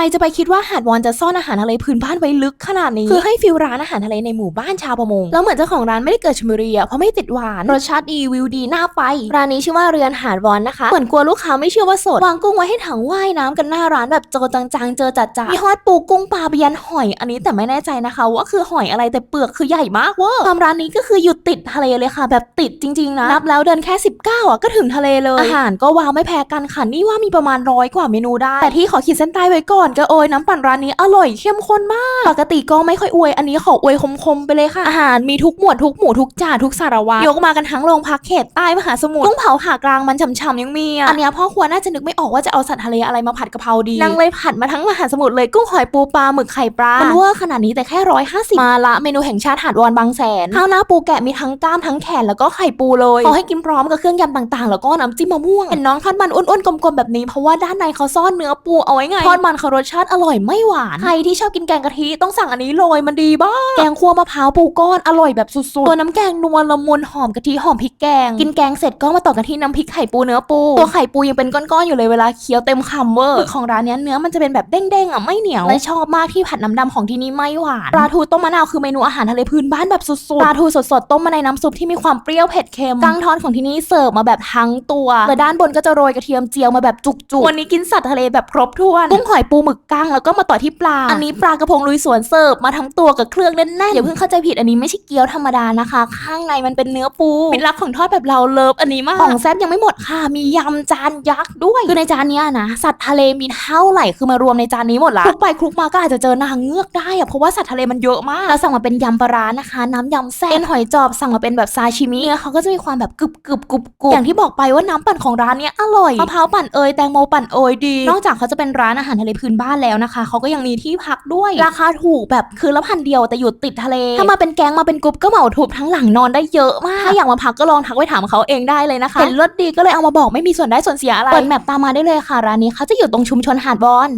รจะไปคิดว่าหาดวอนจะซ่อนอาหารทะเลพื้นบ้านไว้ลึกขนาดนี้ คือให้ฟิลร้านอาหารทะเลในหมู่บ้านชาวประมง แล้วเหมือนเจ้าของร้านไม่ได้เกิดชลบุรีอะเพราะไม่ติดหวานรสชาติดีวิวดีน่าไป ร้านนี้ชื่อว่าเรือนหาดวอนนะคะ เหมือนกลัวลูกค้าไม่เชื่อว่าสดวางกุ้งไว้ให้ถังว่ายน้ำกันหน้าร้านแบบเจอจังๆเจอจัดจ้ามีฮอดปูกุ้งปลาเบียนหอย อันนี้แต่ไม่แน่ใจนะคะ ว่าคือหอยอะไรแต่เปลือกคือใหญ่มากเวอร์ตามร้านนี้ก็คืออยู่ติดทะเลเลยค่ะ แบบติดจริง ๆ นะนับแล้วเดินแค่ 19อะก็ถึงทะเลเลยอาหารก็ว้าวไม่แพ้กันค่ะนี่ว่ามีประมาณร้อยกว่าเมนูได้แต่ที่ขอขีดเส้นใต้ไว้ก่อนก็โอยน้ำปั่นร้านนี้อร่อยเข้มข้นมาก ปกติก็ไม่ค่อยอวยอันนี้ขออวยคมๆไปเลยค่ะ อาหารมีทุกหมวดทุกหมู่ทุกจ่าทุกสารวัตรยกมากันทั้งโรงพักเขตใต้มหาสมุทรกุ้งเผาขากลางมันฉ่ำๆยังมีอะอันเนี้ยพ่อครัวน่าจะนึกไม่ออกว่าจะเอาสัตว์ทะเลอะไรมาผัดกะเพราดีนางเลยผัดมาทั้งมหาสมุทรเลยกุ้งหอยปูปลาหมึกไข่ปลามันเวอร์ขนาดนี้แต่แค่ร้อยห้าสิบมาละเมนูแห่งชาติหาดวอนบางแสนข้าวหน้าปูแกะมีทั้งกล้ามทั้งแขนแล้วก็ไข่ปูเลยเขาให้กินพร้อมกับเครื่องยำต่างๆ แล้วก็น้ำจิ้มมะม่วงเห็นน้องทอดมันอ้วนๆกลมๆแบบนี้เพราะว่าด้านในเขาซ่อนเนื้อปูเอาไว้ไงทอดมันเขารสชาติอร่อยไม่หวาน ใครที่ชอบกินแกงกะทิต้องสั่งอันนี้เลยมันดีบ้ากแกงคั่วมะพร้าวปูก้อนอร่อยแบบสุดๆ ตัวน้ำแกงนัวละมุนหอมกะทิหอมพริกแกง กินแกงเสร็จก็มาต่อกันที่น้ำพริกไข่ปูเนื้อปู ตัวไข่ปูยังเป็นก้อนๆอยู่เลยเวลาเคี้ยวเต็มคำเวอร์หมึกของร้านเนี้ยเนื้อมันจะเป็นแบบเด้งๆอะไม่เหนียวและชอบมากที่ผัดน้ำดำของที่นี่ไม่หวานปลาทูต้มมะนาวคือเมนูอาหารทะเลพื้นบ้านแบบสุดๆปลาทูสดๆต้มมาในน้ำซุปที่มีความเปรี้ยวเผ็ดเค็มกั้งทอดของที่นี่เสิร์ฟมาแบบทั้งตัวและด้านบนก็จะโรยกระเทียมเจียวมาแบบจุกๆวันนี้กินสัตว์ทะเลแบบครบถ้วนกุ้งหอยปูหมึกกั้งแล้วก็มาต่อที่ปลา อันนี้ปลากระพงลุยสวนเสิร์ฟมาทั้งตัวกับเครื่องแน่นๆอย่าเพิ่งเข้าใจผิดอันนี้ไม่ใช่เกี๊ยวธรรมดานะคะ ข้างในมันเป็นเนื้อปูมิตรรักของทอดแบบเราเลิฟอันนี้มากของแซ่บยังไม่หมดค่ะ มียำจานยักษ์ด้วยคือในจานเนี้ยนะสัตว์ทะเลมีเท่าไหร่คือมารวมในจานนี้หมดละคลุกไปคลุกมาก็อาจจะเจอนางเงือกได้อะเพราะว่าสัตว์ทะเลมันเยอะมากเราสั่งมาเป็นยำปลาร้านะคะ น้ำยำแซ่บเอ็นหอยจอบสั่งมาเป็นแบบซาชิมิเนื้อเขาก็จะมีความแบบกรึบกรึบกรุบกรุบอย่างที่บอกไปว่าน้ำปั่นของร้านเนี้ยอร่อยมะพร้าวปั่นเอยแตงโมปั่นเอยดี นอกจากเขาจะเป็นร้านอาหารทะเลพื้นบ้านแล้วนะคะ เขาก็ยังมีที่พักด้วย ราคาถูกแบบคือละพันเดียวแต่อยู่ติดทะเล ถ้ามาเป็นแก๊งมาเป็นกรุ๊ปก็เหมาทุบทั้งหลังนอนได้เยอะมาก ถ้าอยากมาพักก็ลองทักไปถามเขาเองได้เลยนะคะ เห็นรถดีก็เลยเอามาบอกไม่มีส่วนได้ส่วนเสียอะไร เปิดแมปตามมาได้เลยค่ะร้านนี้เขาจะอยู่ตรงชุมชนหาดบอน